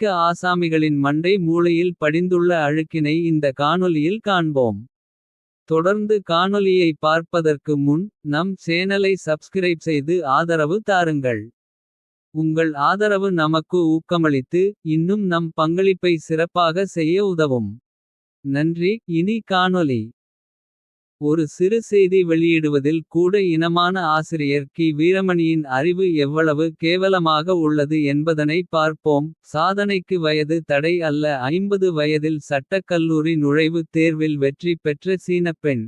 அமெரிக்க ஆசாமிகளின் மண்டை மூளையில் படிந்துள்ள அழுக்கினை இந்த காணொலியில் காண்போம். தொடர்ந்து காணொலியை பார்ப்பதற்கு முன் நம் சேனலை சப்ஸ்கிரைப் செய்து ஆதரவு தாருங்கள். உங்கள் ஆதரவு நமக்கு ஊக்கமளித்து இன்னும் நம் பங்களிப்பை சிறப்பாக செய்ய உதவும். நன்றி இனி காணொலி ஒரு சிறு செய்தி வெளியிடுவதில் கூட இனமான ஆசிரியர் கி வீரமணியின் அறிவு எவ்வளவு கேவலமாக உள்ளது என்பதனை பார்ப்போம். சாதனைக்கு வயது தடை அல்ல 50 வயதில் சட்டக் கல்லூரி நுழைவுத் தேர்வில் வெற்றி பெற்ற சீனப் பெண்.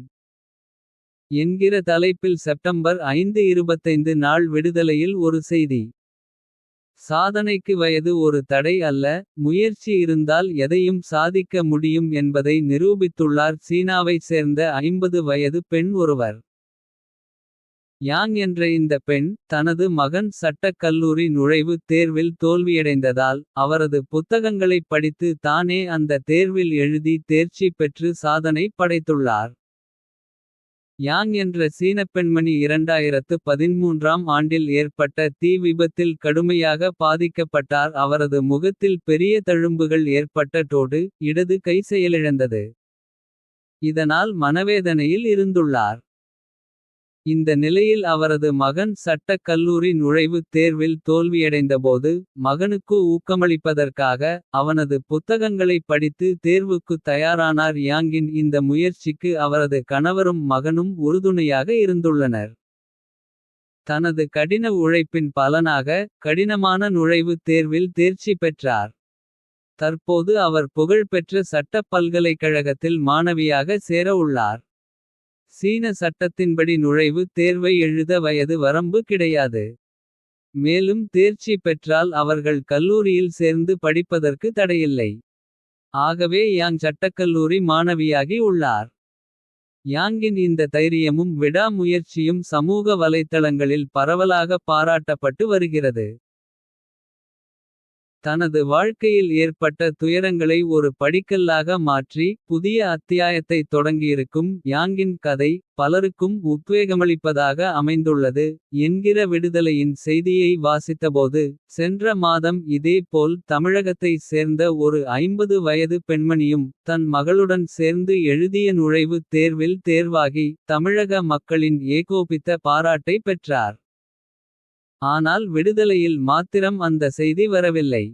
என்கிற தலைப்பில் செப்டம்பர் 5 25 நாள் விடுதலையில் ஒரு செய்தி. சாதனைக்கு வயது ஒரு தடை அல்ல முயற்சி இருந்தால் எதையும் சாதிக்க முடியும் என்பதை நிரூபித்துள்ளார் சீனாவைச் சேர்ந்த 50 வயது பெண் ஒருவர். யாங் என்ற இந்த பெண் தனது மகன் சட்டக் கல்லூரி நுழைவுத் தேர்வில் தோல்வியடைந்ததால். அவரது புத்தகங்களைப் படித்து தானே அந்த தேர்வில் எழுதி தேர்ச்சி பெற்று சாதனை படைத்துள்ளார். யாங் என்ற சீனப் பெண்மணி 2013ஆம் ஆண்டில் ஏற்பட்ட தீ விபத்தில் கடுமையாக பாதிக்கப்பட்டார். அவரது முகத்தில் பெரிய தழும்புகள் ஏற்பட்டதோடு. இடது கை செயலிழந்தது. இதனால் மனவேதனையில் இருந்துள்ளார். இந்த நிலையில் அவரது மகன் சட்டக் கல்லூரி நுழைவுத் தேர்வில் தோல்வியடைந்தபோது. மகனுக்கு ஊக்கமளிப்பதற்காக அவனது புத்தகங்களைப் படித்து. தேர்வுக்குத் தயாரானார் யாங்கின் இந்த முயற்சிக்கு அவரது கணவரும் மகனும் உறுதுணையாக இருந்துள்ளனர். தனது கடின உழைப்பின் பலனாக கடினமான நுழைவுத் தேர்வில் தேர்ச்சி பெற்றார். தற்போது அவர் புகழ்பெற்ற சட்டப் பல்கலைக்கழகத்தில் மாணவியாக சேர உள்ளார். சீன சட்டத்தின்படி நுழைவுத் தேர்வை எழுத வயது வரம்பு கிடையாது. மேலும் தேர்ச்சி பெற்றால் அவர்கள் கல்லூரியில் சேர்ந்து படிப்பதற்கு தடையில்லை. ஆகவே யாங் சட்டக்கல்லூரி மாணவியாகி உள்ளார். யாங்கின் இந்த தைரியமும் விடாமுயற்சியும் சமூக வலைத்தளங்களில் பரவலாக பாராட்டப்பட்டு வருகிறது. தனது வாழ்க்கையில் ஏற்பட்ட துயரங்களை ஒரு படிக்கல்லாக மாற்றி. புதிய அத்தியாயத்தை தொடங்கியிருக்கும் யாங்கின் கதை. பலருக்கும் உத்வேகமளிப்பதாக அமைந்துள்ளது. என்கிற விடுதலையின் செய்தியை வாசித்தபோது. சென்ற மாதம் இதே போல் தமிழகத்தை சேர்ந்த ஒரு 50 வயது பெண்மணியும். தன் மகளுடன் சேர்ந்து எழுதிய நுழைவுத் தேர்வில் தேர்வாகி. தமிழக மக்களின் ஏகோபித்த பாராட்டை பெற்றார். ஆனால் விடுதலையில் மாத்திரம் அந்த செய்தி வரவில்லை.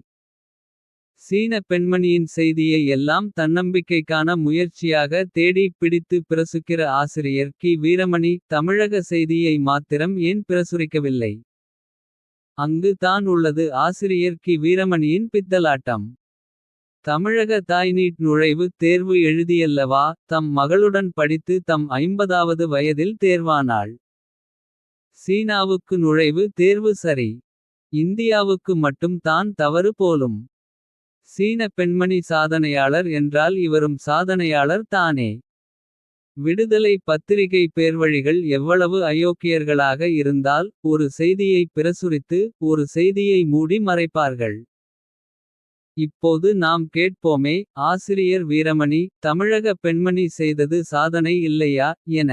சீன பெண்மணியின் செய்தியை எல்லாம் தன்னம்பிக்கைக்கான முயற்சியாக தேடி பிடித்து பிரசுக்கிற ஆசிரியர் கி வீரமணி. தமிழக செய்தியை மாத்திரம் ஏன் பிரசுரிக்கவில்லை. அங்கு தான் உள்ளது ஆசிரியர் கி வீரமணியின் பித்தலாட்டம். தமிழக தாய் நீட் தேர்வு எழுதியல்லவா. தம் மகளுடன் படித்து தம் 50வது வயதில் தேர்வானாள். சீனாவுக்கு நுழைவு தேர்வு சரி. இந்தியாவுக்கு மட்டும் தான் தவறு போலும். சீன பெண்மணி சாதனையாளர் என்றால் இவரும் சாதனையாளர் தானே. விடுதலை பத்திரிகை பேர்வழிகள் எவ்வளவு அயோக்கியர்களாக இருந்தால். ஒரு செய்தியை பிரசுரித்து ஒரு செய்தியை மூடி மறைப்பார்கள். இப்போது நாம் கேட்போமே ஆசிரியர் வீரமணி. தமிழக பெண்மணி செய்தது சாதனை இல்லையா என.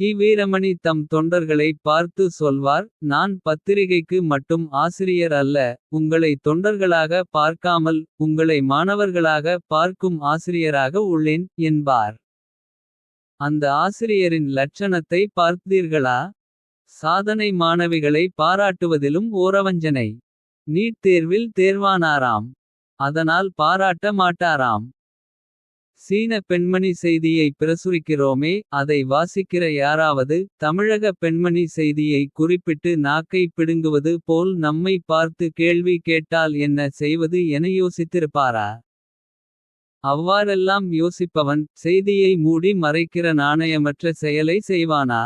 கி வீரமணி தம் தொண்டர்களை பார்த்து சொல்வார். நான் பத்திரிகைக்கு மட்டும் ஆசிரியர் அல்ல. உங்களை தொண்டர்களாக பார்க்காமல். உங்களை மாணவர்களாக பார்க்கும் ஆசிரியராக உள்ளேன் என்பார். அந்த ஆசிரியரின் லட்சணத்தை பார்த்தீர்களா. சாதனை மாணவிகளை பாராட்டுவதிலும் ஓரவஞ்சனை. நீட் தேர்வில் தேர்வானாராம். அதனால் பாராட்ட மாட்டாராம். சீன பெண்மணி செய்தியை பிரசுரிக்கிறோமே. அதை வாசிக்கிற யாராவது தமிழக பெண்மணி செய்தியை குறிப்பிட்டு நாக்கை பிடுங்குவது போல் நம்மை பார்த்து கேள்வி கேட்டால் என்ன செய்வது என யோசித்திருப்பாரா. அவ்வாறெல்லாம் யோசிப்பவன் செய்தியை மூடி மறைக்கிற நாணயமற்ற செயலை செய்வானா.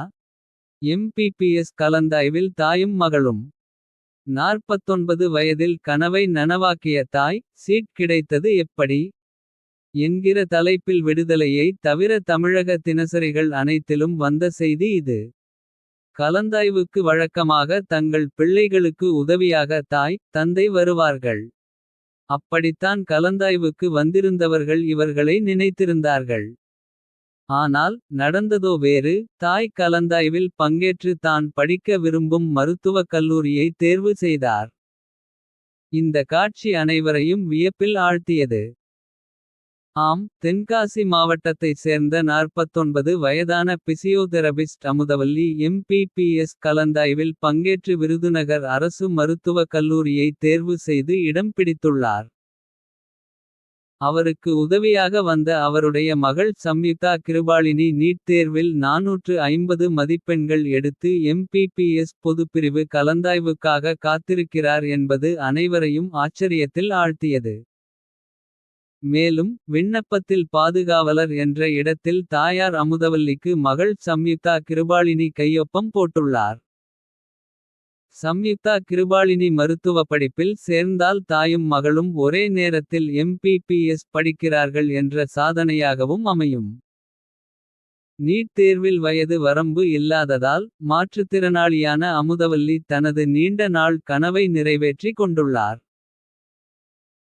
எம்பிபிஎஸ் கலந்தாய்வில் தாயும் மகளும். 49 வயதில் கனவை நனவாக்கிய தாய் சீட் கிடைத்தது எப்படி. என்கிற தலைப்பில் விடுதலையை தவிர தமிழக தினசரிகள் அனைத்திலும் வந்த செய்தி இது. கலந்தாய்வுக்கு வழக்கமாக தங்கள் பிள்ளைகளுக்கு உதவியாக தாய் தந்தை வருவார்கள். அப்படித்தான் கலந்தாய்வுக்கு வந்திருந்தவர்கள் இவர்களை நினைத்திருந்தார்கள். ஆனால் நடந்ததோ வேறு தாய் கலந்தாய்வில் பங்கேற்று தான் படிக்க விரும்பும் மருத்துவக் கல்லூரியை தேர்வு செய்தார். இந்த காட்சி அனைவரையும் வியப்பில் ஆழ்த்தியது. ஆம் தென்காசி மாவட்டத்தைச் சேர்ந்த 49 வயதான பிசியோதெரபிஸ்ட் அமுதவல்லி எம்பிபிஎஸ் கலந்தாய்வில் பங்கேற்று விருதுநகர் அரசு மருத்துவக் கல்லூரியை தேர்வு செய்து இடம் பிடித்துள்ளார். அவருக்கு உதவியாக வந்த அவருடைய மகள் சம்யுக்தா கிருபாளினி நீட் தேர்வில் 450 மதிப்பெண்கள் எடுத்து எம்பிபிஎஸ் பொதுப்பிரிவு கலந்தாய்வுக்காக காத்திருக்கிறார் என்பது அனைவரையும் ஆச்சரியத்தில் ஆழ்த்தியது. மேலும் விண்ணப்பத்தில் பாதுகாவலர் என்ற இடத்தில் தாயார் அமுதவல்லிக்கு மகள் சம்யுக்தா கிருபாளினி கையொப்பம் போட்டுள்ளார். சம்யுக்தா கிருபாளினி மருத்துவ படிப்பில் சேர்ந்தால் தாயும் மகளும் ஒரே நேரத்தில் எம்பிபிஎஸ் படிக்கிறார்கள் என்ற சாதனையாகவும் அமையும். நீட் தேர்வில் வயது வரம்பு இல்லாததால் மாற்றுத்திறனாளியான அமுதவல்லி தனது நீண்ட நாள் கனவை நிறைவேற்றி கொண்டுள்ளார்.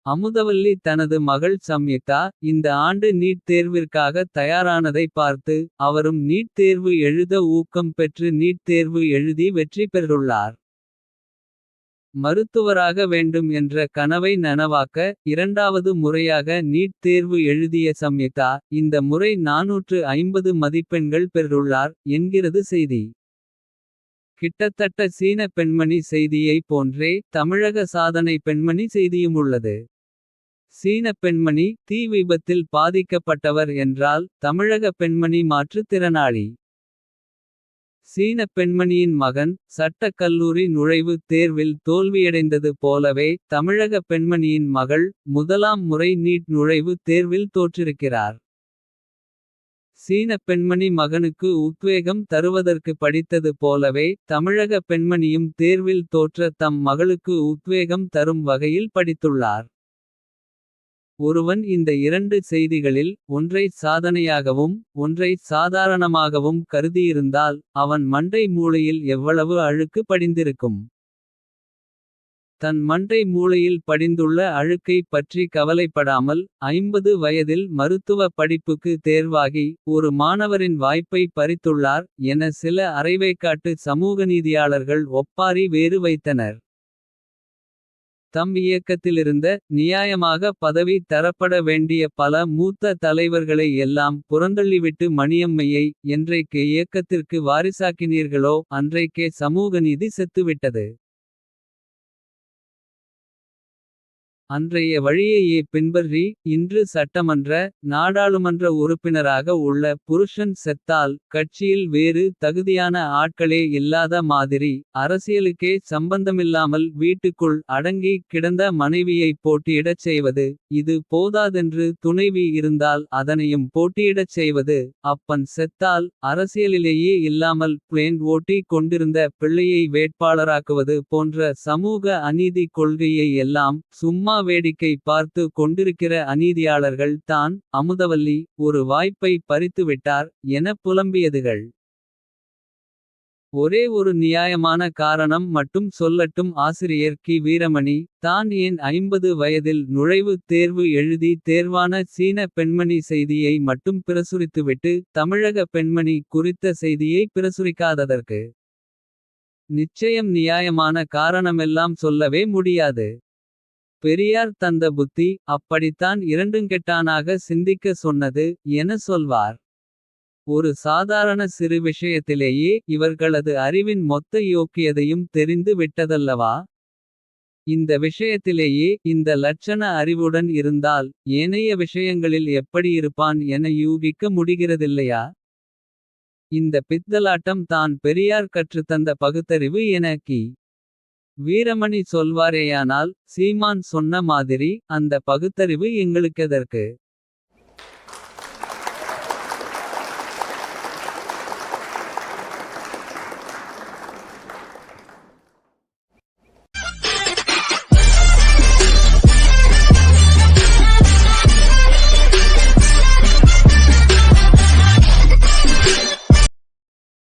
அமுதவல்லி தனது மகள் சம்யுக்தா இந்த ஆண்டு நீட் தேர்விற்காக தயாரானதை பார்த்து. அவரும் நீட் தேர்வு எழுத ஊக்கம் பெற்று நீட் தேர்வு எழுதி வெற்றி பெற்றுள்ளார். மருத்துவராக வேண்டும் என்ற கனவை நனவாக்க. இரண்டாவது முறையாக நீட் தேர்வு எழுதிய சம்யுக்தா. இந்த முறை 450 மதிப்பெண்கள் பெற்றுள்ளார் என்கிறது செய்தி. கிட்டத்தட்ட சீன பெண்மணி செய்தியை போன்றே தமிழக சாதனை பெண்மணி செய்தியுமுள்ளது. சீன பெண்மணி தீ விபத்தில் பாதிக்கப்பட்டவர் என்றால். தமிழக பெண்மணி மாற்றுத்திறனாளி. சீன பெண்மணியின் மகன் சட்டக் கல்லூரி நுழைவுத் தேர்வில் தோல்வியடைந்தது போலவே. தமிழக பெண்மணியின் மகள் முதலாம் முறை நீட் நுழைவுத் தேர்வில் தோற்றிருக்கிறார். சீன பெண்மணி மகனுக்கு உத்வேகம் தருவதற்கு படித்தது போலவே. தமிழக பெண்மணியும் தேர்வில் தோற்ற தம் மகளுக்கு உத்வேகம் தரும் வகையில் படித்துள்ளார். ஒருவன் இந்த இரண்டு செய்திகளில் ஒன்றை சாதனையாகவும். ஒன்றை சாதாரணமாகவும் கருதியிருந்தால். அவன் மண்டை மூளையில் எவ்வளவு அழுக்கு படிந்திருக்கும். தன் மண்டை மூளையில் படிந்துள்ள அழுக்கை பற்றி கவலைப்படாமல். 50 வயதில் மருத்துவ படிப்புக்கு தேர்வாகி. ஒரு மாணவரின் வாய்ப்பை பறித்துள்ளார் என சில அரைவைக்காட்டு. சமூகநீதியாளர்கள் ஒப்பாரி வேறு வைத்தனர். தம் இயக்கத்திலிருந்த நியாயமாக பதவி தரப்பட வேண்டிய பல மூத்த தலைவர்களை எல்லாம் புறந்தள்ளிவிட்டு மணியம்மையை. என்றைக்கு இயக்கத்திற்கு வாரிசாக்கினீர்களோ அன்றைக்கே சமூகநீதி செத்துவிட்டது. அன்றைய வழியையே பின்பற்றி இன்று சட்டமன்ற. நாடாளுமன்ற உறுப்பினராக உள்ள புருஷன் செத்தால். கட்சியில் வேறு தகுதியான ஆட்களே இல்லாத மாதிரி. அரசியலுக்கே சம்பந்தமில்லாமல் வீட்டுக்குள் அடங்கி கிடந்த மனைவியைப் போட்டியிடச் செய்வது. இது போதாதென்று துணைவி இருந்தால் அதனையும் போட்டியிடச் செய்வது. அப்பன் செத்தால் அரசியலிலேயே இல்லாமல் பிளேன் ஓட்டி கொண்டிருந்த பிள்ளையை வேட்பாளராக்குவது போன்ற சமூக அநீதி கொள்கையை எல்லாம் சும்மா வேடிக்கை பார்த்து கொண்டிருக்கிற அநீதியாளர்கள் தான் அமுதவல்லி ஒரு வாய்ப்பை பறித்துவிட்டார் என புலம்பியதுகள். ஒரே ஒரு நியாயமான காரணம் மட்டும் சொல்லட்டும் ஆசிரியர் கி வீரமணி. தான் ஏன் 50 வயதில் நுழைவுத் தேர்வு எழுதி தேர்வான சீன பெண்மணி செய்தியை மட்டும் பிரசுரித்துவிட்டு. தமிழக பெண்மணி குறித்த செய்தியை பிரசுரிக்காததற்கு. நிச்சயம் நியாயமான காரணமெல்லாம் சொல்லவே முடியாது. பெரியார் தந்த புத்தி அப்படித்தான் இரண்டுங்கெட்டானாக சிந்திக்க சொன்னது. என சொல்வார். ஒரு சாதாரண சிறு விஷயத்திலேயே இவர்களது அறிவின் மொத்த யோக்கியதையும் தெரிந்து விட்டதல்லவா. இந்த விஷயத்திலேயே இந்த லட்சண அறிவுடன் இருந்தால். ஏனைய விஷயங்களில் எப்படியிருப்பான் என யூகிக்க முடிகிறதில்லையா. இந்த பித்தலாட்டம் தான் பெரியார் கற்றுத்தந்த பகுத்தறிவு என கி. வீரமணி சொல்வாரேயானால் சீமான் சொன்ன மாதிரி அந்த பகுத்தறிவு எங்களுக்கெதற்கு.